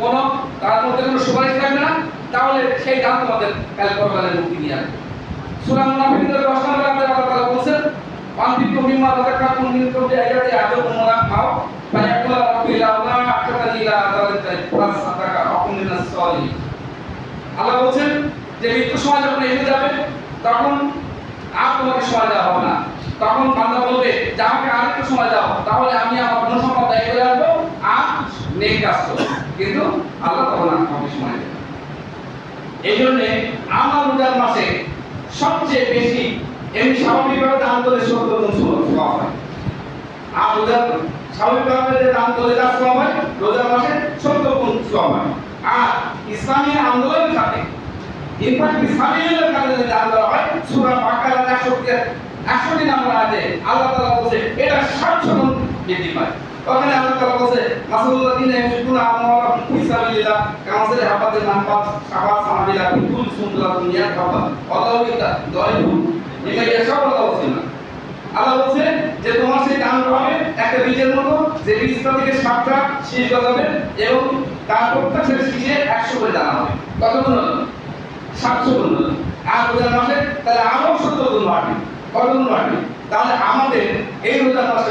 কোনো তার মধ্যে কোনো সুপারিশ থাকবে না, তাহলে সেই দান তোমাদের কাল পরকালে মুক্তি নিয়ে আসবে। সূরা মুনাফিকদের 10 নম্বর আয়াতে আল্লাহ তাআলা বলেন আনফিকু মিম্মা রাযাকাতুম মিন কবলি আয়াতি আদুকুম ওয়া মাও ফায়াকুলা রাব্বি লাউলা আকাতানি ইলা যালিকা ফাসাদাকা আকুম মিনাস সালিহিন। আল্লাহ বলছেন যে মৃত্যু সময় যখন এসে যাবে, তখন আর তোমাকে সময় দেওয়া হবে না। তখন বান্দা বলবে যে, আমাকে আরেকটু সময় দাও, তাহলে আমি আমার ধন সম্পদ দায়ী করে আসব নেই কাজ করব কিন্তু আল্লাহ তখন আমাকে সময় দেবে এই জন্যে আমার রোজার মাসে সবচেয়ে বেশি এমনি স্বাভাবিকভাবে দান করলে সত্তর সওয়াব হয়। আর রোজার স্বাভাবিকভাবে যে দান করলে তার সওয়াব হয়, রোজার মাসে সত্তর গুণ সওয়াব হয়। আর ইসলামী আন্দোলন খাতে ইনফ্যাক্ট ইসলামী আন্দোলন খাতে যদি দান দেওয়া হয়। সূরা বাকারা 61 61 নম্বর আছে। আল্লাহ তাআলা বলছে, এটা 700 গুণ বৃদ্ধি পায়। ওখানে আল্লাহ তাআলা বলছে মাসুলুল্লাযিনা ইউনফিকুনা আমওয়ালাহুম ফি সাবিলিল্লাহ কামাসালি হাবাতিন নাবাত সাবা সানাবিলা বিকুল সুন্দরাতুন ইয়াকাবা আল্লাহু ইতা দয়ু লিমা ইয়াশাউ আল্লাহ বলছেন আল্লাহ বলছে যে, তোমার সেই দান হবে একটা বীজের মতো, যে বীজটা থেকে সাতটা শীষ গজাবে এবং তার প্রত্যেক শীষে একশো করে দানা হবে। কত গুণ? সাতশো গুণ আর রোজার মাসে তাহলে আরও সত্তর গুণ বাড়বে। কত গুণ বাড়বে? তাহলে আমাদের এই রোজার মাসে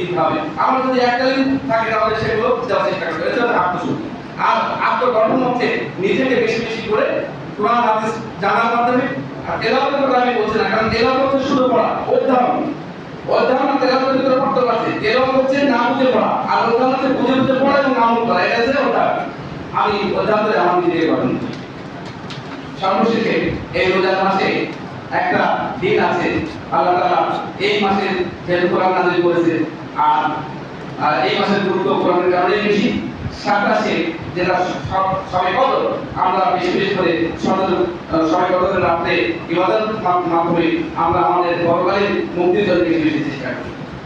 হবে আমার যদি এককালীন থাকে, তাহলে সেগুলো দেওয়ার চেষ্টা করতে হবে এটা হচ্ছে আত্মশুদ্ধি আর আত্মগঠন হচ্ছে নিজেকে বেশি বেশি করে কোরআন, হাদিস জানার মাধ্যমে আর তেলাওয়াতের কথা আমি বলছি না, কারণ তেলাওয়াত হচ্ছে শুধু পড়া, অধ্যয়ন। অধ্যয়ন আর তেলাওয়াতের ভিতরে পার্থক্য আছে। তেলাওয়াত হচ্ছে না বুঝে পড়া, আর অধ্যয়ন হচ্ছে বুঝে বুঝে পড়া এবং আমল করা এটা হচ্ছে অধ্যয়ন। আমি অধ্যয়ন করে আমার নিজেকে গঠন সর্বশেষে এই রোজার মাসে একটা আল্লাহ তালা এই মাসের যে কোরআন করেছে, আর এই মাসের গুরুত্ব কোরআনের কারণে বেশি, সাতাশে যেটা সব- সবাই কত, আমরা বেশি বেশি করে সবাই কত রাত্রে ইবাদত মাধ্যমে আমরা আমাদের পরকালের মুক্তির জন্য বেশি বেশি চেষ্টা করি।